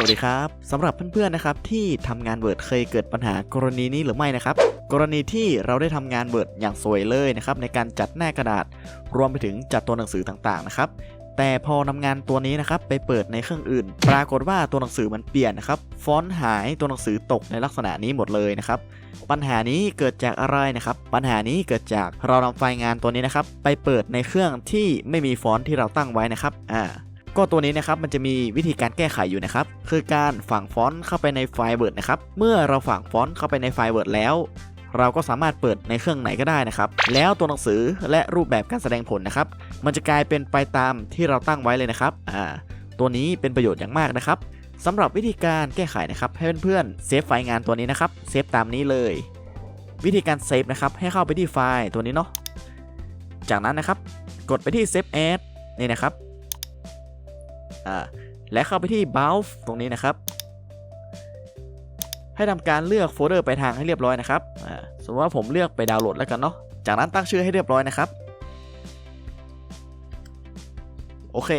สวัสดีครับสำหรับเพื่อนๆนะครับที่ทำงาน Word เคยเกิดปัญหากรณีนี้หรือไม่นะครับ กรณีที่เราได้ทำงาน Word อย่างสวยเลยนะครับในการจัดหน้ากระดาษ รวมไปถึงจัดตัวหนังสือต่างๆนะครับแต่พอนำงานตัวนี้นะครับไปเปิดในเครื่องอื่น ปรากฏว่าตัวหนังสือมันเปลี่ยนนะครับฟอนต์หายตัวหนังสือตกในลักษณะนี้หมดเลยนะครับปัญหานี้เกิดจากอะไรนะครับ ปัญหานี้เกิดจากเรานำไฟล์งานตัวนี้นะครับไปเปิดในเครื่องที่ไม่มีฟอนต์ที่เราตั้งไว้นะครับอ่า ก็ตัวนี้นะครับมันจะมีวิธีการแก้ไขอยู่นะครับคือการฝังฟอนต์เข้าไปในไฟล์ Word นะครับเมื่อเราฝังฟอนต์เข้าไปในไฟล์ Word แล้ว เราก็สามารถเปิดในเครื่องไหนก็ได้นะครับแล้วตัวหนังสือและรูปแบบการแสดงผลนะครับมันจะกลายเป็นไปตามที่เราตั้งไว้เลยนะครับอ่าตัวนี้เป็นประโยชน์อย่างมากนะครับสำหรับวิธีการแก้ไขนะครับให้เพื่อนๆเซฟไฟล์งานตัวนี้นะครับเซฟตามนี้เลย วิธีการเซฟนะครับให้เข้าไปที่ไฟล์ตัวนี้เนาะจากนั้นนะครับกดไปที่ Save As นี่นะครับ อ่าและเข้าไปที่ Browse ตรงนี้นะครับ ให้ทำการเลือกโฟลเดอร์ไปทางให้เรียบร้อยนะครับอ่าสมมติว่าผมเลือกไปดาวน์โหลดแล้วกันเนาะจากนั้นตั้งชื่อให้เรียบร้อยนะครับ โอเค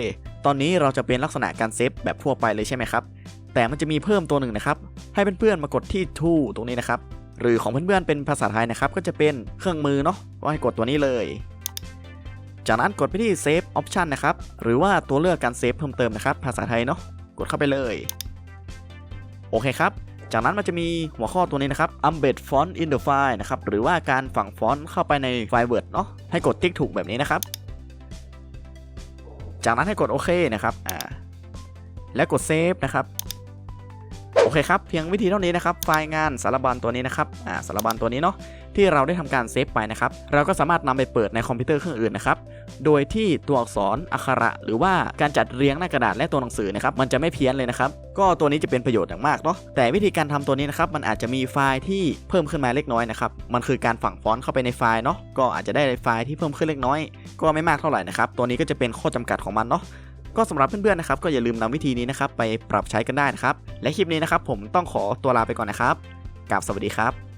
ตอนนี้เราจะเป็นลักษณะการเซฟแบบทั่วไปเลยใช่ไหมครับ แต่มันจะมีเพิ่มตัวหนึ่งนะครับ ให้เพื่อนๆมากดที่ tool ตรงนี้นะครับ หรือของเพื่อนๆเป็นภาษาไทยนะครับ ก็จะเป็นเครื่องมือเนาะก็ให้กดตัวนี้เลย จากนั้นกดไปที่ Save Option นะครับ หรือว่าตัวเลือกการเซฟเพิ่มเติมนะครับ ภาษาไทยเนาะ กดเข้าไปเลย โอเคครับ จากนั้นมันจะมีหัวข้อตัวนี้นะครับ embed font in the file นะครับ หรือว่าการฝังฟอนต์เข้าไปในไฟล์ Word เนาะ ให้กดติ๊กถูกแบบนี้นะครับ จากนั้นให้กดโอเคนะครับ อ่า และกดเซฟนะครับ อเคครับเพียงวิธีเท่านี้นะครับ ไฟล์งานสารบัญตัวนี้นะครับอ่าสารบัญตัวนี้เนาะที่เราได้ทำการเซฟไปนะครับเราก็สามารถนำไปเปิดในคอมพิวเตอร์เครื่องอื่นนะครับโดยที่ตัวอักษรอักขระหรือว่าการจัดเรียงหน้ากระดาษและตัวหนังสือนะครับมันจะไม่เพี้ยนเลยนะครับก็ตัวนี้จะเป็นประโยชน์อย่างมากเนาะแต่วิธีการทำตัวนี้นะครับมันอาจจะมีไฟล์ที่เพิ่มขึ้นมาเล็กน้อยนะครับมันคือการฝังฟอนต์เข้าไปในไฟล์เนาะก็อาจจะได้ไฟล์ที่เพิ่มขึ้นเล็กน้อย ก็ไม่มากเท่าไหร่นะครับตัวนี้ก็จะเป็นข้อจำกัดของมันเนาะ ก็สำหรับเพื่อนๆนะครับก็อย่าลืมนำวิธีนี้นะครับไปปรับใช้กันได้นะครับและคลิปนี้นะครับผมต้องขอตัวลาไปก่อนนะครับกับสวัสดีครับ